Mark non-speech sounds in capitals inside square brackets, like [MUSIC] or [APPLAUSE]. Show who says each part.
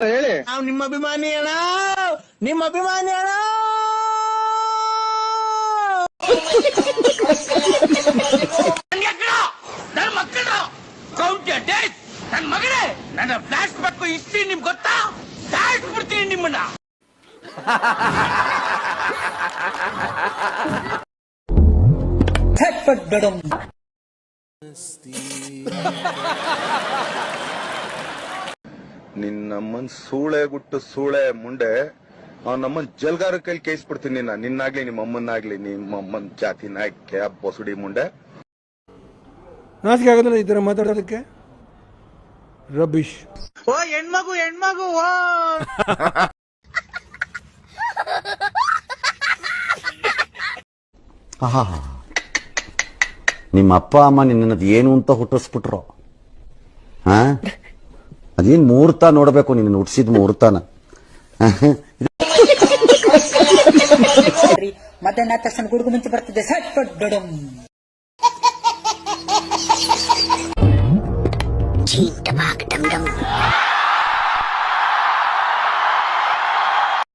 Speaker 1: ಹೇಳಿ.
Speaker 2: ನಾವು ನಿಮ್ಮ ಅಭಿಮಾನಿ ಅಣ್ಣ. ನಿಮ್ಮ ಅಭಿಮಾನಿ ಅಣ್ಣ. ನನ್ನ ಮಕ್ಕಳು. ಕೌಂಟ್ ಡೇಸ್ ನನ್ನ ಮಗಳೇ ನನ್ನ ಫ್ಲಾಶ್ ಬ್ಯಾಕ್ ಹಿಸ್ಟ್ರಿ ನಿಮ್ಗೆ ಗೊತ್ತಾ? ಬಿಡ್ತೀನಿ ನಿಮ್ಮನ್ನ. [LAUGHS]
Speaker 1: ನಿನ್ನಮ್ಮನ್ ಸೂಳೆ ಗುಟ್ಟು ಸೂಳೆ ಮುಂಡೆ ಅವ್ನ ನಮ್ಮನ್ ಜಲ್ಗಾರ ಕೈಲಿ ಕೇಳಿಸ್ಬಿಡ್ತೀನಿ ನಿನ್ನ. ನಿನ್ನಾಗ್ಲಿ ನಿಮ್ಮ ಅಮ್ಮನ್ನಾಗ್ಲಿ ನಿಮ್ಮ ಅಮ್ಮನ್ ಜಾತಿ ನಾಯ್ಕೆ ಬೊಸುಡಿ ಮುಂಡೆ.
Speaker 3: ನಾಚಿಕೆ ಆಗೋದಿಲ್ಲ ಈ ಥರ ಮಾತಾಡೋದಕ್ಕೆ? ರಬೀಶ್
Speaker 2: ಓ ಹೆಣ್ಮಗು ಹೆಣ್ಮಗು ಓ!
Speaker 4: ಆಹಾ. ನಿಮ್ಮ ಅಪ್ಪ ಅಮ್ಮ ನಿನ್ನದು ಏನು ಅಂತ ಹುಟ್ಟಿಸ್ಬಿಟ್ರು? ಹಾ ಅದೇನ್ ಮುಹೂರ್ತ ನೋಡಬೇಕು ನಿನ್ನ ಹುಟ್ಟಿಸಿದ ಮುಹೂರ್ತನ
Speaker 5: ಮಧ್ಯಾಹ್ನ ಆದ ತಕ್ಷಣ ಗುಡುಗು ಮುಂಚೆ ಬರ್ತದೆ ಸಟ್ ಡಡಮ್
Speaker 6: dum dum.